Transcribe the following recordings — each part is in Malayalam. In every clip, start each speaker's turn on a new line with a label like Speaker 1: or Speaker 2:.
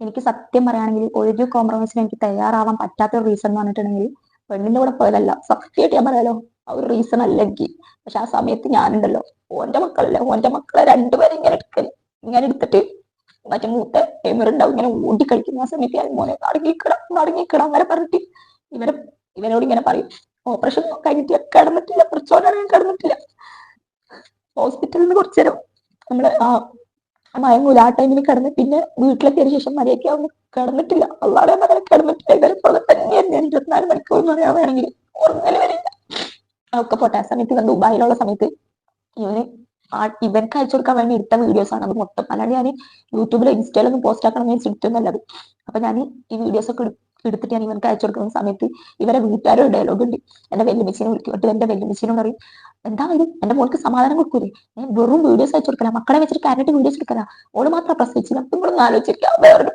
Speaker 1: എനിക്ക് സത്യം പറയുകയാണെങ്കിൽ ഒരു കോംപ്രമൈസിന് എനിക്ക് തയ്യാറാവാൻ പറ്റാത്ത ഒരു റീസൺ എന്ന് പറഞ്ഞിട്ടുണ്ടെങ്കിൽ പെണ്ണിന്റെ കൂടെ പോയതല്ല സത്യമായിട്ട് ഞാൻ പറയാലോ ആ ഒരു റീസൺ അല്ലെങ്കിൽ. പക്ഷെ ആ സമയത്ത് ഞാനുണ്ടല്ലോ. ഓന്റെ മക്കളല്ലേ. ഓന്റെ മക്കളെ രണ്ടുപേരും ഇങ്ങനെ എടുക്കൽ ഇങ്ങനെ എടുത്തിട്ട് മറ്റേ മൂത്ത എമിറുണ്ടാവും ഇങ്ങനെ ഓടി കളിക്കുന്ന ആ സമയത്ത് ഞാൻ മോനെ അടങ്ങിക്കിടാം അടങ്ങിക്കിടാം അങ്ങനെ പറഞ്ഞിട്ട് ഇവരെ ഇവരോട് ഇങ്ങനെ പറയും. ഓപ്പറേഷൻ കഴിഞ്ഞിട്ട് കിടന്നിട്ടില്ല കുറച്ചോടാണ് ഞാൻ കിടന്നിട്ടില്ല. ഹോസ്പിറ്റലിൽ നിന്ന് കുറച്ചു നേരം നമ്മൾ ആ മയങ്ങൂല. ആ ടൈമിൽ കിടന്ന് പിന്നെ വീട്ടിലെത്തിയതിനു ശേഷം മര്യാദയ്ക്ക് അവന് കിടന്നിട്ടില്ല. അള്ളാടെ മകനെ കിടന്നിട്ടില്ല ഇവരെ പോലെ ഞാൻ ഇരുപത്തിനാല് മണിക്കൂർ എന്ന് ഉറങ്ങൽ വരില്ല. ഒക്കെ പോട്ടെ. ആ സമയത്ത് ഇവൻ ദുബായിലുള്ള സമയത്ത് ഇവന് ഇവർക്ക് അയച്ചു കൊടുക്കാൻ വേണ്ടി എടുത്ത വീഡിയോസ് ആണ്. അത് മൊത്തം അല്ലാണ്ട് ഞാൻ യൂട്യൂബിലോ ഇൻസ്റ്റയിലൊന്നും പോസ്റ്റ് ആക്കണം ഞാൻ അല്ലത് അപ്പൊ ഞാൻ ഈ വീഡിയോസ് ഒക്കെ എടുത്തിട്ട് ഞാൻ ഇവർക്ക് അയച്ചു കൊടുക്കുന്ന സമയത്ത് ഇവരെ വീട്ടുകാരോട് ഡയലോഗ് ഉണ്ട്. എന്റെ വെല്ലുമിച്ചിനെ വിളിക്കും. എന്റെ വെല്ലുമിച്ചിനോട് പറയും എന്താ ഇത്? എന്റെ മോൾക്ക് സമാധാനം കൊടുക്കൂലേ? ഞാൻ വെറും വീഡിയോസ് അയച്ചു കൊടുക്കല. മക്കളെ വെച്ചിട്ട് കാരറ്റ് വീഡിയോസ് എടുക്കല. ഓൾ മാത്രം പ്രസവിച്ചില്ല നിങ്ങളൊന്ന് ആലോചിക്കാം വേറൊരു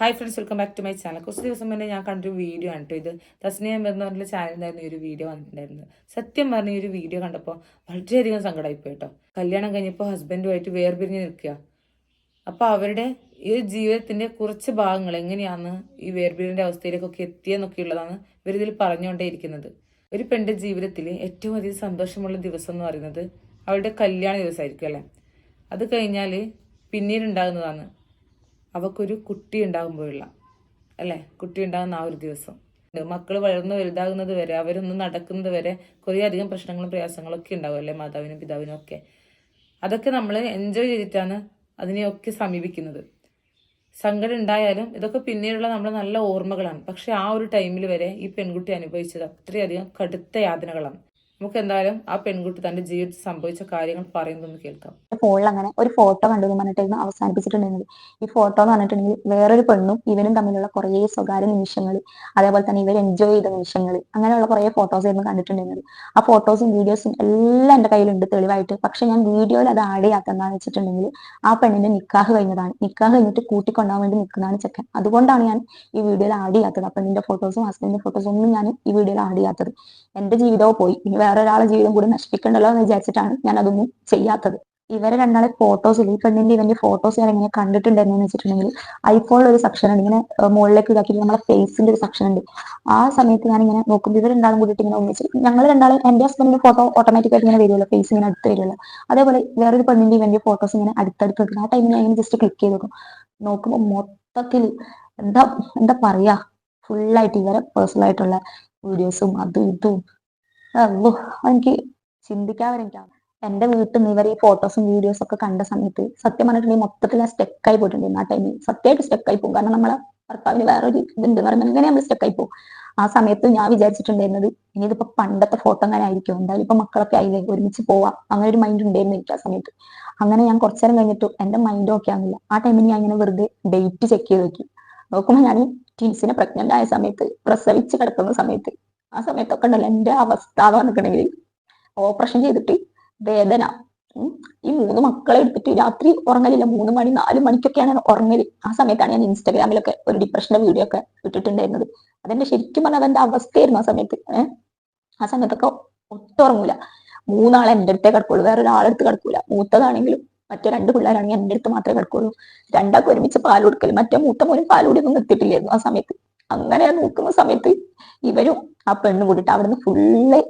Speaker 2: hi friends welcome back to my channel കുറച്ച് ദിവസം മുന്നേ ഞാൻ കണ്ടൊരു വീഡിയോ ആണ് കേട്ടോ ഇത്. തസ്നിയ എന്ന് പറഞ്ഞ ചാനലിലായിരുന്നു ഈ ഒരു വീഡിയോ വന്നിട്ടുണ്ടായിരുന്നത് സത്യം പറഞ്ഞ ഈ ഒരു വീഡിയോ കണ്ടപ്പോൾ വളരെയധികം സങ്കടമായിപ്പോയി കേട്ടോ. കല്യാണം കഴിഞ്ഞപ്പോൾ ഹസ്ബൻഡുമായിട്ട് വേർപിരിഞ്ഞ് നിൽക്കുക. അപ്പോൾ അവരുടെ ഈ ജീവിതത്തിന്റെ കുറച്ച് ഭാഗങ്ങൾ എങ്ങനെയാണ് ഈ വേർപിരിന്റെ അവസ്ഥയിലേക്കൊക്കെ എത്തിയെന്നൊക്കെ ഉള്ളതാണ് ഇവരിതിൽ പറഞ്ഞുകൊണ്ടേയിരിക്കുന്നത്. ഒരു പെണ്ണിന്റെ ജീവിതത്തിൽ ഏറ്റവും അധികം സന്തോഷമുള്ള ദിവസം എന്ന് പറയുന്നത് അവളുടെ കല്യാണ ദിവസമായിരിക്കും അല്ലേ? അത് കഴിഞ്ഞാൽ പിന്നീട് ഉണ്ടാകുന്നതാണ് അവക്കൊരു കുട്ടി ഉണ്ടാകുമ്പോഴുള്ള അല്ലേ? കുട്ടി ഉണ്ടാകുന്ന ആ ഒരു ദിവസം. മക്കൾ വളർന്നു വലുതാകുന്നത് വരെ അവരൊന്നും നടക്കുന്നത് വരെ കുറേ അധികം പ്രശ്നങ്ങളും പ്രയാസങ്ങളും ഒക്കെ ഉണ്ടാവും അല്ലേ? മാതാവിനും പിതാവിനും ഒക്കെ. അതൊക്കെ നമ്മൾ എൻജോയ് ചെയ്തിട്ടാണ് അതിനെയൊക്കെ സമീപിക്കുന്നത്. സങ്കടം ഉണ്ടായാലും ഇതൊക്കെ പിന്നീടുള്ള നമ്മുടെ നല്ല ഓർമ്മകളാണ്. പക്ഷെ ആ ഒരു ടൈമിൽ വരെ ഈ പെൺകുട്ടി അനുഭവിച്ചത് അത്രയധികം കടുത്ത യാതനകളാണ്. നമുക്ക് എന്തായാലും ആ പെൺകുട്ടി തന്റെ ജീവിതത്തിൽ സംഭവിച്ച കാര്യങ്ങൾ പറയുന്നതെന്ന് കേൾക്കാം.
Speaker 1: ഫോണിൽ അങ്ങനെ ഒരു ഫോട്ടോ കണ്ടു പറഞ്ഞിട്ടായിരുന്നു അവസാനിപ്പിച്ചിട്ടുണ്ടായിരുന്നത്. ഈ ഫോട്ടോ എന്ന് പറഞ്ഞിട്ടുണ്ടെങ്കിൽ വേറൊരു പെണ്ണും ഇവനും തമ്മിലുള്ള കുറേ സ്വകാര്യ നിമിഷങ്ങൾ അതേപോലെ തന്നെ ഇവർ എൻജോയ് ചെയ്ത നിമിഷങ്ങൾ അങ്ങനെയുള്ള കുറേ ഫോട്ടോസ് ആയിരുന്നു കണ്ടിട്ടുണ്ടായിരുന്നത്. ആ ഫോട്ടോസും വീഡിയോസും എല്ലാം എന്റെ കയ്യിലുണ്ട് തെളിവായിട്ട്. പക്ഷെ ഞാൻ വീഡിയോയിൽ അത് ആഡ് ചെയ്യാത്തെന്താന്ന് വെച്ചിട്ടുണ്ടെങ്കിൽ ആ പെണ്ണിന്റെ നിക്കാഹ് കഴിഞ്ഞതാണ്. നിക്കാഹ് കഴിഞ്ഞിട്ട് കൂട്ടിക്കൊണ്ടാൻ വേണ്ടി നിൽക്കുന്നതാണ് ചെക്കൻ. അതുകൊണ്ടാണ് ഞാൻ ഈ വീഡിയോയിൽ ആഡ് ചെയ്യാത്തത്. അപ്പൊ പെണ്ണിന്റെ ഫോട്ടോസും ഹസ്ബൻഡിന്റെ ഫോട്ടോസും ഒന്നും ഞാൻ ഈ വീഡിയോയിൽ ആഡ് ചെയ്യാത്തത്. എന്റെ ജീവിതവും പോയി. ഇനി വേറെ ഒരാളെ ജീവിതം കൂടി നശിപ്പിക്കണ്ടല്ലോ എന്ന് വിചാരിച്ചിട്ടാണ് ഞാൻ അതൊന്നും ചെയ്യാത്തത്. ഇവരെ രണ്ടാളെ ഫോട്ടോസിൽ ഈ പെണ്ണിന്റെ ഇവന്റെ ഫോട്ടോസ് ഞാൻ ഇങ്ങനെ കണ്ടിട്ടുണ്ടായിരുന്നു വെച്ചിട്ടുണ്ടെങ്കിൽ ഐഫോണിൽ ഒരു സെക്ഷൻ ഉണ്ട്. ഇങ്ങനെ മുകളിലേക്ക് ഇതാക്കിയിട്ട് നമ്മളെ ഫേസിന്റെ ഒരു സെക്ഷൻ ഉണ്ട്. ആ സമയത്ത് ഞാൻ ഇങ്ങനെ നോക്കുമ്പോൾ ഇവർ രണ്ടാളും കൂടിയിട്ട് ഇങ്ങനെ ഒന്നിച്ച് ഞങ്ങൾ രണ്ടാളും എന്റെ ഹസ്ബൻഡിന്റെ ഫോട്ടോ ഓട്ടോമാറ്റിക് ആയിട്ട് ഇങ്ങനെ വരുമല്ലോ ഫേസ് ഇങ്ങനെ അടുത്ത് വരുമല്ലോ അതേപോലെ വേറൊരു പെണ്ണിന്റെ ഇവന്റെ ഫോട്ടോസ് ഇങ്ങനെ അടുത്തടുത്ത് ആ ടൈമിൽ ഞാൻ ഇങ്ങനെ ജസ്റ്റ് ക്ലിക്ക് ചെയ്ത് നോക്കും. നോക്കുമ്പോൾ മൊത്തത്തിൽ എന്താ എന്താ പറയാ? ഫുള്ളായിട്ട് ഇവരെ പേഴ്സണൽ ആയിട്ടുള്ള വീഡിയോസും അതും ഇതും എനിക്ക് ചിന്തിക്കാൻ എന്റെ വീട്ടിൽ നിന്ന് ഇവർ ഈ ഫോട്ടോസും വീഡിയോസും ഒക്കെ കണ്ട സമയത്ത് സത്യം പറഞ്ഞിട്ടുണ്ടെങ്കിൽ മൊത്തത്തിൽ ഞാൻ സ്റ്റെക്കായി പോയിട്ടുണ്ടായിരുന്നു ആ ടൈമിൽ സത്യമായിട്ട് സ്റ്റെക്കായി പോകും. കാരണം നമ്മളെ ഭർത്താവിന് വേറൊരു ഇതുണ്ട് പറയുമ്പോൾ അങ്ങനെ നമ്മൾ സ്റ്റെക്കായി പോകും. ആ സമയത്ത് ഞാൻ വിചാരിച്ചിട്ടുണ്ടായിരുന്നത് ഇനി ഇതിപ്പോ പണ്ടത്തെ ഫോട്ടോ അങ്ങനെ ആയിരിക്കും? എന്തായാലും ഇപ്പൊ മക്കളൊക്കെ ആയില്ലേ? ഒരുമിച്ച് പോവാം. അങ്ങനെ ഒരു മൈൻഡ് ഉണ്ടായിരുന്നു എനിക്ക് ആ സമയത്ത്. അങ്ങനെ ഞാൻ കുറച്ചു നേരം കഴിഞ്ഞിട്ട് എന്റെ മൈൻഡ് ഓക്കെ ആകുന്നില്ല ആ ടൈമിൽ ഞാൻ ഇങ്ങനെ വെറുതെ ഡേറ്റ് ചെക്ക് ചെയ്ത് നോക്കി. നോക്കുമ്പോൾ ഞാൻ ട്വിൻസിനെ പ്രഗ്നന്റ് ആയ സമയത്ത് പ്രസവിച്ച് കിടക്കുന്ന സമയത്ത് ആ സമയത്തൊക്കെ ഉണ്ടല്ലോ എന്റെ അവസ്ഥ എന്ന് പറഞ്ഞിട്ടുണ്ടെങ്കിൽ ഓപ്പറേഷൻ ചെയ്തിട്ട് വേദന. ഈ മൂന്ന് മക്കളെ എടുത്തിട്ട് രാത്രി ഉറങ്ങലില്ല. മൂന്ന് മണി നാല് മണിക്കൊക്കെയാണ് ഞാൻ ഉറങ്ങൽ. ആ സമയത്താണ് ഞാൻ ഇൻസ്റ്റാഗ്രാമിലൊക്കെ ഒരു ഡിപ്രഷന്റെ വീഡിയോ ഒക്കെ ഇട്ടിട്ടുണ്ടായിരുന്നത്. അതെന്റെ ശരിക്കും പറഞ്ഞാൽ അതെന്റെ അവസ്ഥയായിരുന്നു ആ സമയത്ത്. ആ സമയത്തൊക്കെ ഒട്ടും ഉറങ്ങൂല. മൂന്നാളെ എന്റെ അടുത്തേ കിടക്കുള്ളൂ. വേറെ ഒരാളെടുത്ത് കിടക്കൂല. മൂത്തതാണെങ്കിലും മറ്റേ രണ്ട് പിള്ളേരാണെങ്കിൽ എന്റെ അടുത്ത് മാത്രമേ കിടക്കുള്ളൂ. രണ്ടാൾക്ക് ഒരുമിച്ച് പാൽ കൊടുക്കൽ. മറ്റേ മൂത്ത മോനും പാൽ ഒന്നും നിർത്തിയിട്ടില്ലായിരുന്നു ആ സമയത്ത്. അങ്ങനെ നോക്കുന്ന സമയത്ത് ഇവരും ആ പെണ്ണ് കൂടിയിട്ട് അവിടുന്ന് ഫുള്ള്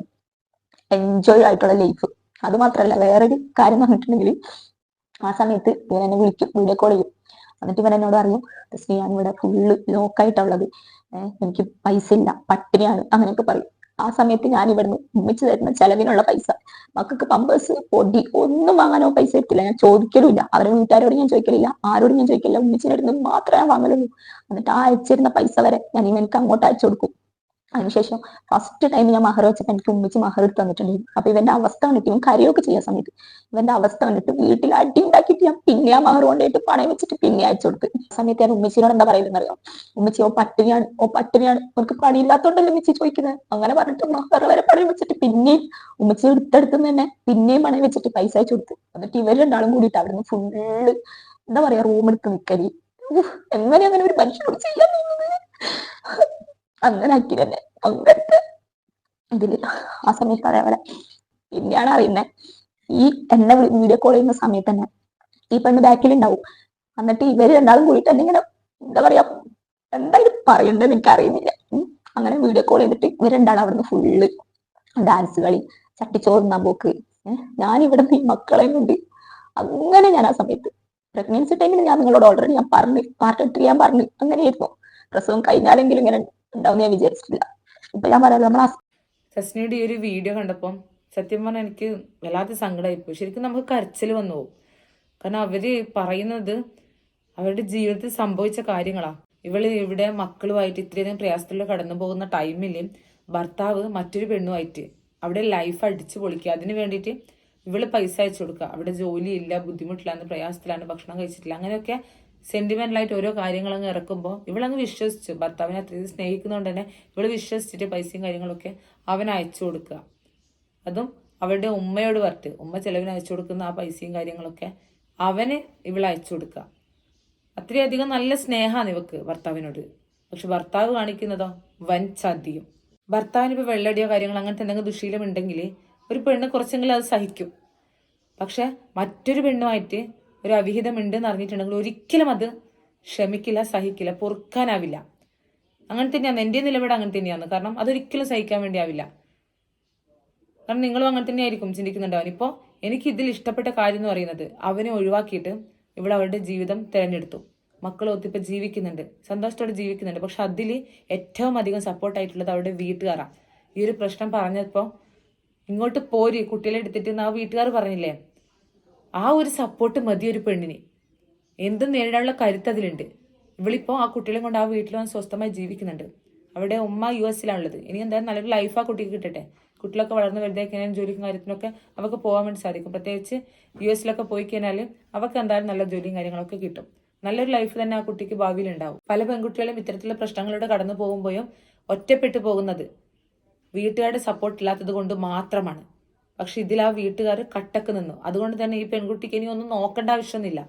Speaker 1: എൻജോയ് ആയിട്ടുള്ള ലൈഫ് അത് മാത്രല്ല വേറൊരു കാര്യം പറഞ്ഞിട്ടുണ്ടെങ്കിൽ ആ സമയത്ത് ഇവൻ എന്നെ വിളിക്കും വീഡിയോ കോൾ ചെയ്യും. എന്നിട്ട് ഇവൻ എന്നോട് അറിയും "ജസ്മി, ഞാൻ ഇവിടെ ഫുള്ള് ലോക്കായിട്ടുള്ളത് എനിക്ക് പൈസ ഇല്ല പട്ടിണിയാണ് അങ്ങനെയൊക്കെ പറയും. ആ സമയത്ത് ഞാൻ ഇവിടുന്ന് ഉമ്മിച്ച് തരുന്ന ചെലവിനുള്ള പൈസ. മക്കൾക്ക് പമ്പേഴ്സ് പൊടി ഒന്നും വാങ്ങാനോ പൈസ എത്തില്ല ഞാൻ ചോദിക്കലുമില്ല. അവരുടെ വീട്ടുകാരോട് ഞാൻ ചോദിക്കലില്ല. ആരോടും ഞാൻ ചോദിക്കില്ല നിന്ന് മാത്രമേ ഞാൻ വാങ്ങലുള്ളൂ. എന്നിട്ട് ആ അയച്ചിരുന്ന പൈസ വരെ ഞാൻ ഇവനക്ക് അങ്ങോട്ട് അയച്ചു കൊടുക്കും. അതിനുശേഷം ഫസ്റ്റ് ടൈം ഞാൻ മഹർ വെച്ചപ്പോൾ എനിക്ക് ഉമ്മിച്ച് മഹർ എടുത്ത് തന്നിട്ടുണ്ടായിരുന്നു. അപ്പൊ ഇവന്റെ അവസ്ഥ കണ്ടിട്ട് ഇവൻ കരയൊക്കെ ചെയ്യാൻ സമയത്ത് ഇവന്റെ അവസ്ഥ കണ്ടിട്ട് വീട്ടിൽ അടി ഉണ്ടാക്കിയിട്ട് ഞാൻ പിന്നെ ആ മഹർ കൊണ്ടുപോയിട്ട് പണയം വെച്ചിട്ട് പിന്നെ അയച്ചു കൊടുത്ത്. ആ സമയത്ത് ഞാൻ ഉമ്മച്ചിനോട് എന്താ പറയുന്നത് അറിയാം? ഉമ്മച്ചി ഓ പട്ടിണിയാണ്. ഓ പട്ടിണിയാണ്. അവർക്ക് പണിയില്ലാത്തോണ്ടല്ലേ ഉമ്മച്ചി ചോദിക്കുന്നത് അങ്ങനെ പറഞ്ഞിട്ട് മഹർ വരെ പണയം വെച്ചിട്ട് പിന്നെയും ഉമ്മച്ചി എടുത്തെടുത്ത് തന്നെ പിന്നെയും പണയം വെച്ചിട്ട് പൈസ അയച്ചു കൊടുത്ത്. എന്നിട്ട് ഇവർ രണ്ടാളും കൂടിയിട്ട് അവിടുന്ന് ഫുള്ള് എന്താ പറയാ റൂം എടുത്ത് നിക്കൽ. എങ്ങനെ അങ്ങനെ ഒരു മനുഷ്യനോട് ചെയ്യാൻ അങ്ങനെ ആക്കി തന്നെ. അങ്ങനത്തെ ഇതിൽ ആ സമയത്ത് അതേപോലെ. പിന്നെയാണ് അറിയുന്നത് ഈ എന്നെ വീഡിയോ കോൾ ചെയ്യുന്ന സമയത്ത് തന്നെ ഈ പെണ്ണ് ബാക്കിൽ ഉണ്ടാവും എന്നിട്ട് ഇവർ രണ്ടാളും കൂടിയിട്ട് എന്നെ ഇങ്ങനെ എന്താ പറയാ എന്തായാലും പറയണ്ടെന്ന് എനിക്ക് അറിയുന്നില്ല അങ്ങനെ വീഡിയോ കോൾ ചെയ്തിട്ട് ഇവർ രണ്ടാളും അവിടുന്ന് ഫുള്ള് ഡാൻസ് കളി ചട്ടിച്ചോറുന്നാൻ പോക്ക്. ഞാൻ ഇവിടെ നിന്ന് ഈ മക്കളെയും കൊണ്ട് അങ്ങനെ ഞാൻ ആ സമയത്ത് പ്രഗ്നൻസി ടൈമിൽ ഞാൻ നിങ്ങളോട് ഓൾറെഡി ഞാൻ പറഞ്ഞു പാർട്ട് എട്ട് ചെയ്യാൻ പറഞ്ഞു അങ്ങനെയായിരുന്നു. പ്രസവം കഴിഞ്ഞാലെങ്കിലും ഇങ്ങനെ ഉണ്ടാവും ഞാൻ വിചാരിച്ചിട്ടില്ല. ഇപ്പൊ ഞാൻ പറയാം നമ്മൾ
Speaker 2: സസ്നയുടെ ഈ ഒരു വീഡിയോ കണ്ടപ്പം സത്യം പറഞ്ഞാൽ എനിക്ക് വല്ലാത്ത സങ്കടമായിപ്പോയി ശരിക്കും നമുക്ക് കരച്ചിൽ വന്നു പോകും കാരണം അവർ പറയുന്നത് അവരുടെ ജീവിതത്തിൽ സംഭവിച്ച കാര്യങ്ങളാ. ഇവൾ ഇവിടെ മക്കളുമായിട്ട് ഇത്രയധികം പ്രയാസത്തിലൂടെ കടന്നു പോകുന്ന ടൈമിൽ ഭർത്താവ് മറ്റൊരു പെണ്ണുമായിട്ട് അവിടെ ലൈഫ് അടിച്ചു പൊളിക്കുക അതിന് വേണ്ടിയിട്ട് ഇവൾ പൈസ അയച്ചു കൊടുക്കുക അവിടെ ജോലിയില്ല ബുദ്ധിമുട്ടിലാണ് പ്രയാസത്തിലാണ് ഭക്ഷണം കഴിച്ചിട്ടില്ല അങ്ങനെയൊക്കെ സെന്റിമെന്റലായിട്ട് ഓരോ കാര്യങ്ങളങ്ങ് ഇറക്കുമ്പോൾ ഇവളങ്ങ് വിശ്വസിച്ചു. ഭർത്താവിനെ അത്രയും സ്നേഹിക്കുന്നതുകൊണ്ട് തന്നെ ഇവൾ വിശ്വസിച്ചിട്ട് പൈസയും കാര്യങ്ങളൊക്കെ അവൻ അയച്ചു കൊടുക്കുക അതും അവരുടെ ഉമ്മയോട് പറഞ്ഞിട്ട് ഉമ്മ ചെലവിന് അയച്ചു കൊടുക്കുന്ന ആ പൈസയും കാര്യങ്ങളൊക്കെ അവന് ഇവളെ അയച്ചു കൊടുക്കുക. അത്രയധികം നല്ല സ്നേഹമാണ് ഇവക്ക് ഭർത്താവിനോട്. പക്ഷെ ഭർത്താവ് കാണിക്കുന്നതോ? വൻ ചതിയും. ഭർത്താവിന് ഇപ്പൊ വെള്ളടിയോ കാര്യങ്ങൾ അങ്ങനത്തെ എന്തെങ്കിലും ദുശീലം ഉണ്ടെങ്കിൽ ഒരു പെണ്ണ് കുറച്ചെങ്കിലും അത് സഹിക്കും. പക്ഷെ മറ്റൊരു പെണ്ണുമായിട്ട് ഒരു അവിഹിതം ഉണ്ടെന്ന് അറിഞ്ഞിട്ടുണ്ടെങ്കിൽ ഒരിക്കലും അത് ക്ഷമിക്കില്ല സഹിക്കില്ല പൊറുക്കാനാവില്ല. അങ്ങനെ തന്നെയാണ്. എന്റെ നിലപാട് അങ്ങനെ തന്നെയാണ്. കാരണം അതൊരിക്കലും സഹിക്കാൻ വേണ്ടി ആവില്ല കാരണം നിങ്ങളും അങ്ങനെ തന്നെയായിരിക്കും ചിന്തിക്കുന്നുണ്ടാവും ഇപ്പോൾ എനിക്ക് ഇതിൽ ഇഷ്ടപ്പെട്ട കാര്യം എന്ന് പറയുന്നത് അവനെ ഒഴിവാക്കിയിട്ട് ഇവിടെ അവരുടെ ജീവിതം തിരഞ്ഞെടുത്തു. മക്കൾ ഒത്തിപ്പോൾ ജീവിക്കുന്നുണ്ട്. സന്തോഷത്തോടെ ജീവിക്കുന്നുണ്ട്. പക്ഷെ അതിൽ ഏറ്റവും അധികം സപ്പോർട്ടായിട്ടുള്ളത് അവരുടെ വീട്ടുകാരാണ്. ഈ ഒരു പ്രശ്നം പറഞ്ഞപ്പോൾ ഇങ്ങോട്ട് പോര് കുട്ടികളെ എടുത്തിട്ട് ആ വീട്ടുകാർ പറഞ്ഞില്ലേ? ആ ഒരു സപ്പോർട്ട് മതി ഒരു പെണ്ണിന്. എന്തും നേരിടാനുള്ള കരുത്ത് അതിലുണ്ട്. ഇവളിപ്പോൾ ആ കുട്ടികളെ കൊണ്ട് ആ വീട്ടിൽ വന്ന് സ്വസ്ഥമായി ജീവിക്കുന്നുണ്ട്. അവിടെ ഉമ്മ യു എസിലാണുള്ളത്. ഇനി എന്തായാലും നല്ലൊരു ലൈഫ് ആ കുട്ടിക്ക് കിട്ടട്ടെ. കുട്ടികളൊക്കെ വളർന്ന് വലുതായി കഴിഞ്ഞാൽ ജോലിക്കും കാര്യത്തിനൊക്കെ അവർക്ക് പോകാൻ വേണ്ടി സാധിക്കും. പ്രത്യേകിച്ച് യു എസിലൊക്കെ പോയി കഴിഞ്ഞാൽ അവർക്ക് എന്തായാലും നല്ല ജോലിയും കാര്യങ്ങളൊക്കെ കിട്ടും. നല്ലൊരു ലൈഫ് തന്നെ ആ കുട്ടിക്ക് ഭാവിയിൽ ഉണ്ടാവും. പല പെൺകുട്ടികളും ഇത്തരത്തിലുള്ള പ്രശ്നങ്ങളിലൂടെ കടന്നു പോകുമ്പോഴും ഒറ്റപ്പെട്ടു പോകുന്നത് വീട്ടുകാരുടെ സപ്പോർട്ട് ഇല്ലാത്തത് കൊണ്ട് മാത്രമാണ്. പക്ഷെ ഇതിൽ ആ വീട്ടുകാർ കട്ടക്ക് നിന്നു. അതുകൊണ്ട് തന്നെ ഈ പെൺകുട്ടിക്ക് ഇനി ഒന്നും നോക്കേണ്ട ആവശ്യമൊന്നുമില്ല.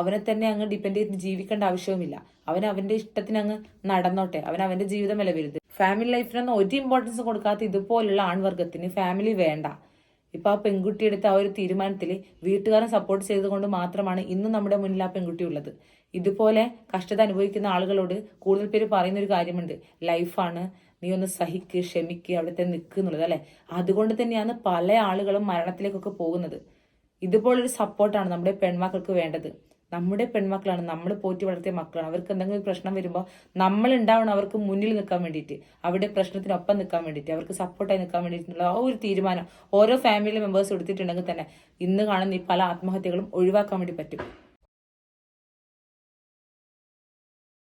Speaker 2: അവനെ തന്നെ അങ്ങ് ഡിപ്പെൻഡ് ചെയ്ത് ജീവിക്കേണ്ട ആവശ്യവുമില്ല. അവൻ അവന്റെ ഇഷ്ടത്തിന് അങ്ങ് നടന്നോട്ടെ. അവൻ അവന്റെ ജീവിതമല്ല വലുത് ഫാമിലി ലൈഫിനൊന്നും ഒരു ഇമ്പോർട്ടൻസ് കൊടുക്കാത്ത ഇതുപോലുള്ള ആൺവർഗത്തിന് ഫാമിലി വേണ്ട. ഇപ്പൊ ആ പെൺകുട്ടി എടുത്ത ആ ഒരു തീരുമാനത്തിൽ വീട്ടുകാരൻ സപ്പോർട്ട് ചെയ്തുകൊണ്ട് മാത്രമാണ് ഇന്ന് നമ്മുടെ മുന്നിൽ ആ പെൺകുട്ടി ഉള്ളത്. ഇതുപോലെ കഷ്ടത അനുഭവിക്കുന്ന ആളുകളോട് കൂടുതൽ പേര് പറയുന്ന ഒരു കാര്യമുണ്ട് ലൈഫാണ് നീ ഒന്ന് സഹിക്ക് ക്ഷമിക്ക് അവിടുത്തെ നിൽക്ക് എന്നുള്ളത് അല്ലെ? അതുകൊണ്ട് തന്നെയാണ് പല ആളുകളും മരണത്തിലേക്കൊക്കെ പോകുന്നത്. ഇതുപോലൊരു സപ്പോർട്ടാണ് നമ്മുടെ പെൺമക്കൾക്ക് വേണ്ടത്. നമ്മുടെ പെൺമക്കളാണ് നമ്മൾ പോറ്റി വളർത്തിയ മക്കളാണ്. അവർക്ക് എന്തെങ്കിലും പ്രശ്നം വരുമ്പോൾ നമ്മൾ ഉണ്ടാവണം അവർക്ക് മുന്നിൽ നിൽക്കാൻ വേണ്ടിയിട്ട്. അവരുടെ പ്രശ്നത്തിനൊപ്പം നിൽക്കാൻ വേണ്ടിയിട്ട് അവർക്ക് സപ്പോർട്ടായി നിൽക്കാൻ വേണ്ടിയിട്ടുള്ള ആ ഒരു തീരുമാനം ഓരോ ഫാമിലി മെമ്പേഴ്സ് എടുത്തിട്ടുണ്ടെങ്കിൽ തന്നെ ഇന്ന് കാണുന്ന ഈ പല ആത്മഹത്യകളും ഒഴിവാക്കാൻ വേണ്ടി പറ്റും.